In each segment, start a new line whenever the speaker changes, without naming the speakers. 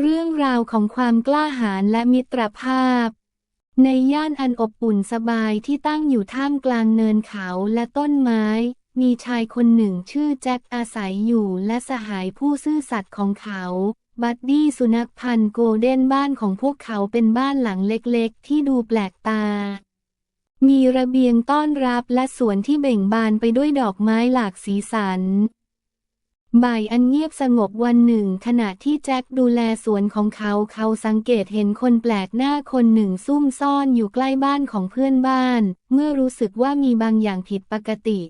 เรื่องราวของความกล้าหาญและมิตรภาพ ในย่านอันอบอุ่นสบายที่ตั้งอยู่ท่ามกลางเนินเขาและต้นไม้ มีชายคนหนึ่งชื่อแจ็คอาศัยอยู่และสหายผู้ซื่อสัตย์ของเขา บัดดี้สุนัขพันธุ์โกลเด้นบ้านของพวกเขาเป็นบ้านหลังเล็กๆ ที่ดูแปลกตา มีระเบียงต้อนรับและสวนที่เบ่งบานไปด้วยดอกไม้หลากสีสัน บ่ายอันเงียบสงบวันหนึ่ง ขณะที่แจ็คดูแลสวนของเขา เขาสังเกตเห็นคนแปลกหน้าคนหนึ่งซุ่มซ่อนอยู่ใกล้บ้านของเพื่อนบ้าน เมื่อรู้สึกว่ามีบางอย่างผิดปกติ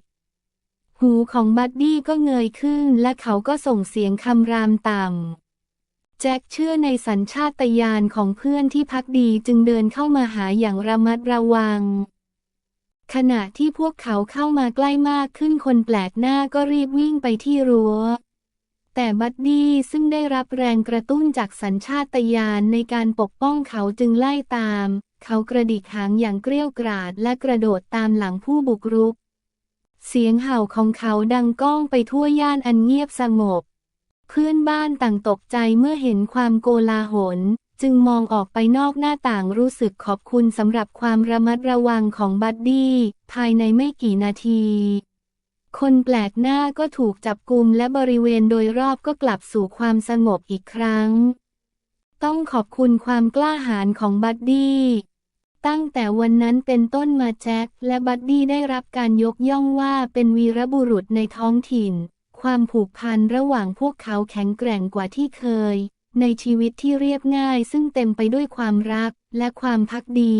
หูของบัดดี้ก็เงยขึ้น และเขาก็ส่งเสียงคำรามต่ำแจ็คเชื่อในสัญชาตญาณของเพื่อนที่พักดีจึงเดินเข้ามาหาอย่างระมัดระวัง ขณะที่พวกเขาเข้ามาใกล้มากขึ้นคนแปลกหน้าก็รีบวิ่งไปที่รั้ว แต่บัดดี้ซึ่งได้รับแรงกระตุ้นจากสัญชาตญาณในการปกป้องเขาจึงไล่ตาม เขากระดิกหางอย่างเกรี้ยวกราดและกระโดดตามหลังผู้บุกรุก เสียงเห่าของเขาดังก้องไปทั่วย่านอันเงียบสงบ เพื่อนบ้านต่างตกใจเมื่อเห็นความโกลาหล จึงมองออกไปนอกหน้าต่างรู้สึกขอบคุณสำหรับความระมัดระวังของบัดดี้ภายในไม่กี่นาที คนแปลกหน้าก็ถูกจับกุมและบริเวณโดยรอบก็กลับสู่ความสงบอีกครั้ง ต้องขอบคุณความกล้าหาญของบัดดี้ตั้งแต่วันนั้นเป็นต้นมาแจ็คและบัดดี้ได้รับการยกย่องว่าเป็นวีรบุรุษในท้องถิ่น ความผูกพันระหว่างพวกเขาแข็งแกร่งกว่าที่เคย ในชีวิตที่เรียบง่ายซึ่งเต็มไปด้วยความรักและความพักดี